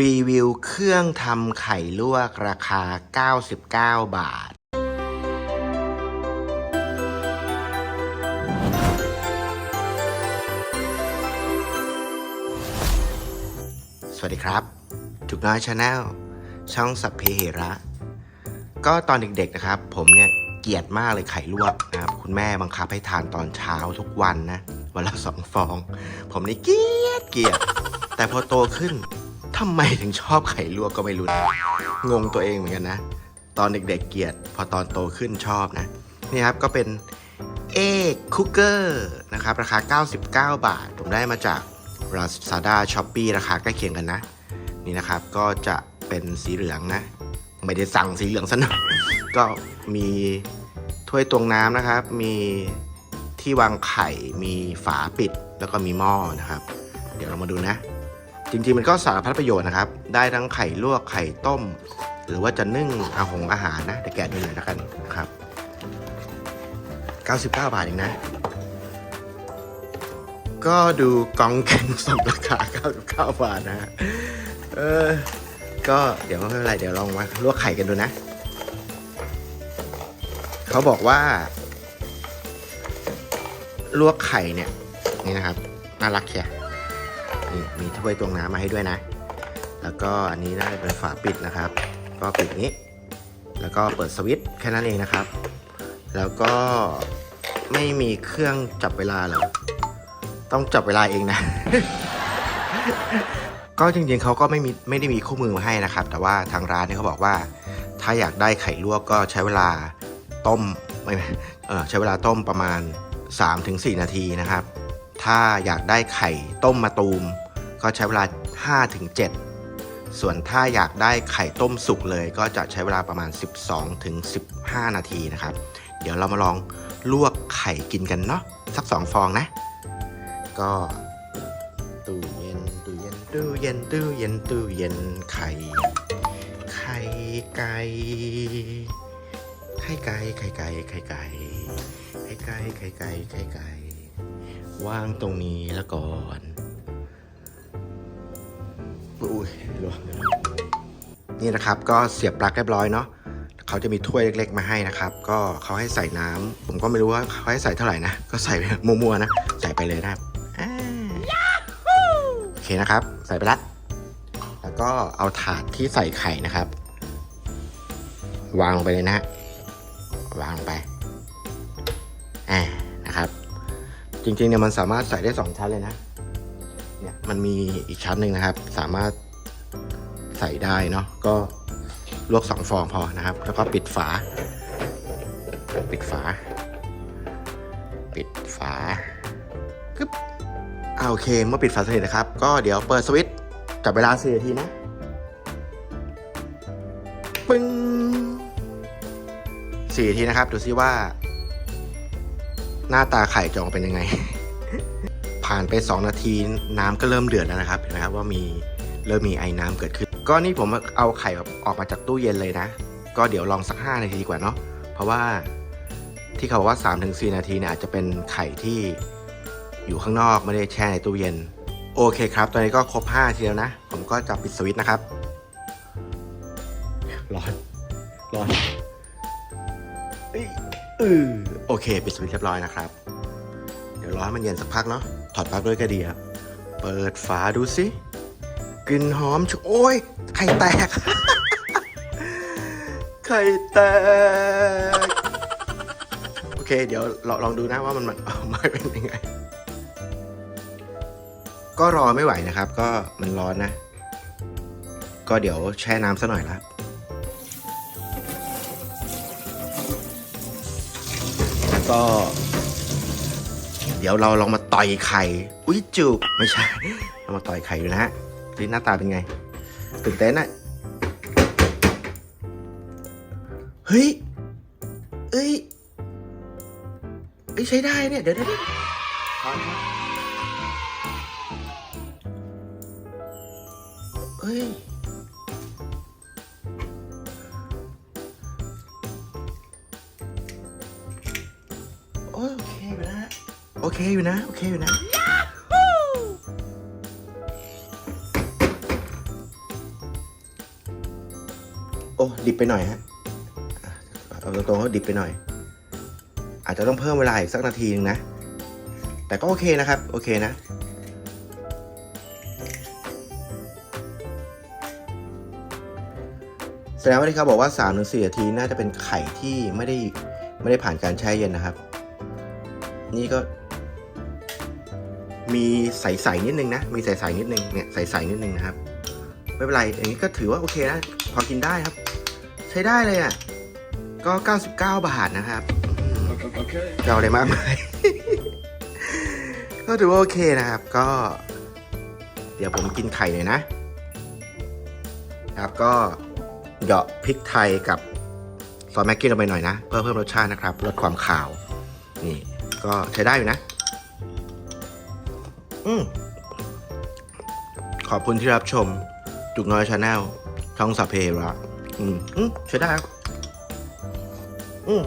รีวิวเครื่องทำไข่ลวกราคา 99 บาท สวัสดีครับ จุกน้อยชาแนลช่องสัพเพเหระ ก็ตอนเด็กๆนะครับ ผมเนี่ยเกลียดมากเลยไข่ลวกนะครับ คุณแม่บังคับให้ทานตอนเช้าทุกวันนะ วันละสองฟอง ผมนี่เกลียดเกลียด แต่พอโตขึ้น ทำไมถึงชอบไข่ลวกก็ไม่รู้นะงงตัวเองเหมือนกันนะ ตอนเด็กๆเกลียด พอตอนโตขึ้นชอบนะ นี่ครับก็เป็นเอกคุกเกอร์นะครับราคา 99 บาท ผมได้มาจาก Lazada s h o p e e ราคาใกล้เคียงกันนะ นี่นะครับก็จะเป็นสีเหลืองนะ ไม่ได้สั่งสีเหลืองซะหน่อยก็มีถ้วยตวงน้ำนะครับ มีที่วางไข่ มีฝาปิด แล้วก็มีหม้อนะครับ เดี๋ยวเรามาดูนะ จริงๆมันก็สารพัดประโยชน์นะครับ ได้ทั้งไข่ลวกไข่ต้ม หรือว่าจะนึ่งอาหงอาหารนะแต่แกะดูหน่อยแล้วกันนะครับ 99 บาทเองนะ ก็ดูกองแกงสมราคา 99 บาทนะเออก็เดี๋ยวไม่เป็นไรเดี๋ยวลองมาลวกไข่กันดูนะ เขาบอกว่า ลวกไข่เนี่ย นี่นะครับ น่ารักเชีย นี่มีถ้วยตวงน้ำมาให้ด้วยนะ แล้วก็อันนี้ได้เป็นฝาปิดนะครับ ก็ปิดนี้ แล้วก็เปิดสวิตช์แค่นั้นเองนะครับ แล้วก็ไม่มีเครื่องจับเวลาหรอต้องจับเวลาเองนะ ก็จริงๆเขาก็ไม่มีไม่ได้มีคู่มือมาให้นะครับ แต่ว่าทางร้านเนี่ยเขาบอกว่า ถ้าอยากได้ไข่ลวกก็ใช้เวลาต้มไม่ใช้เวลาต้มประมาณ 3-4 นาทีนะครับ ถ้าอยากได้ไข่ต้มมาตูม ก็ใช้เวลา 5-7 ส่วนถ้าอยากได้ไข่ต้มสุกเลยก็จะใช้เวลาประมาณ 12-15 นาทีนะครับ เดี๋ยวเรามาลองลวกไข่กินกันเนาะสัก 2 ฟองนะ ก็ตู้เย็นตู้เย็นตู้เย็นตู้เย็นตู้เย็นไข่ไข่ไก่ไข่ไก่ไข่ไก่ไข่ไก่ไข่ไก่ไข่ไก่ไข่ไก่ ว่างตรงนี้แล้วก่อนอุ้ยลวงนี่นะครับก็เสียบปลั๊กเรียบร้อยเนาะเขาจะมีถ้วยเล็ก ๆ มาให้นะครับ ก็เขาให้ใส่น้ำผมก็ไม่รู้ว่าเขาให้ใส่เท่าไหร่นะ ก็ใส่มัวๆนะ ใส่ไปเลยนะครับโอเคนะครับ ใส่ไปละแล้วก็เอาถาดที่ใส่ไข่นะครับ วางลงไปเลยนะ วางลงไปอ่านะ จริงๆเนี่ยมันสามารถใส่ได้สองชั้นเลยนะ เนี่ยมันมีอีกชั้นหนึ่งนะครับ สามารถใส่ได้เนาะก็ลวกสองฟองพอนะครับ แล้วก็ปิดฝา ปิดฝา ปิดฝาปึ๊บอ่าโอเคเมื่อปิดฝาสนิทนะครับ ก็เดี๋ยวเปิดสวิตช์จับเวลาสี่นาทีนะปึ้งสี่นาทีนะครับ ดูซิว่า หน้าตาไข่จะออกเป็นยังไง ผ่านไป 2 นาทีน้ำก็เริ่มเดือดแล้วนะครับเห็นไหมครับว่ามีเริ่มมีไอ้น้ำเกิดขึ้น ก็นี่ผมเอาไข่แบบออกมาจากตู้เย็นเลยนะ ก็เดี๋ยวลองสัก 5 นาทีดีกว่าเนาะเพราะว่าที่เขาบอกว่า 3-4 นาทีเนี่ยอาจจะเป็นไข่ที่อยู่ข้างนอกไม่ได้แช่ในตู้เย็น โอเคครับ ตอนนี้ก็ครบ5นาทีแล้วนะ ผมก็จะปิดสวิตช์นะครับ ร้อน ร้อนเอ้ยอือ โอเคปิดสวิตช์เรียบร้อยนะครับ เดี๋ยวรอให้มันเย็นสักพักเนาะถอดปลั๊กด้วยก็ดีครับ เปิดฝาดูสิกลิ่นหอมชุโอ้ยไข่แตก ไข่แตก โอเค เดี๋ยวลองลองดูนะว่ามันมันออกมาเป็นยังไง ก็รอไม่ไหวนะครับ ก็มันร้อนนะ ก็เดี๋ยวแช่น้ำซะหน่อยละ ก็ เดี๋ยวเราลองมาต่อยไข่ อุ้ยจุกไม่ใช่ เรามาต่อยไข่ดูนะฮะที่หน้าตาเป็นไง ตื่นเต้นอะเฮ้ยเอ้ยเอ้ยใช้ได้เนี่ย เดี๋ยวเดี๋ยว โอเคอยู่นะ โอเคอยู่นะ โอเคอยู่นะอ้ดิบไปหน่อยฮะ เอาตรงๆก็ดิบไปหน่อย อาจจะต้องเพิ่มเวลาอีกสักนาทีนึงนะ แต่ก็โอเคนะครับ โอเคนะแสดงว่าที่เขาบอกว่า3าถึงสนาทีน่าจะเป็นไข่ที่ไม่ได้ไม่ได้ผ่านการแช่เย็นนะครับ นี่ก็ มีใสๆนิดนึงนะ มีใสๆนิดนึงเนี่ยใสๆนิดนึงนะครับ ไม่เป็นไรอย่างนี้ก็ถือว่าโอเคนะ พอกินได้ครับ ใช้ได้เลยอะ ก็ 99 บาทนะครับจะเอาอะไรมากมายก็ถือว่าโอเคนะครับ ก็ เดี๋ยวผมกินไข่หน่อยนะ ครับก็เหยาะพริกไทยกับซอสแม็กกี้ลงไปหน่อยนะ เพื่อเพิ่มรสชาตินะครับลดความขาวนี่ ก็ใช้ได้อยู่นะ อืมขอบคุณที่รับชม จุกน้อยชาแนลช่องสัพเพระอืม อืม ใช้ได้ อืม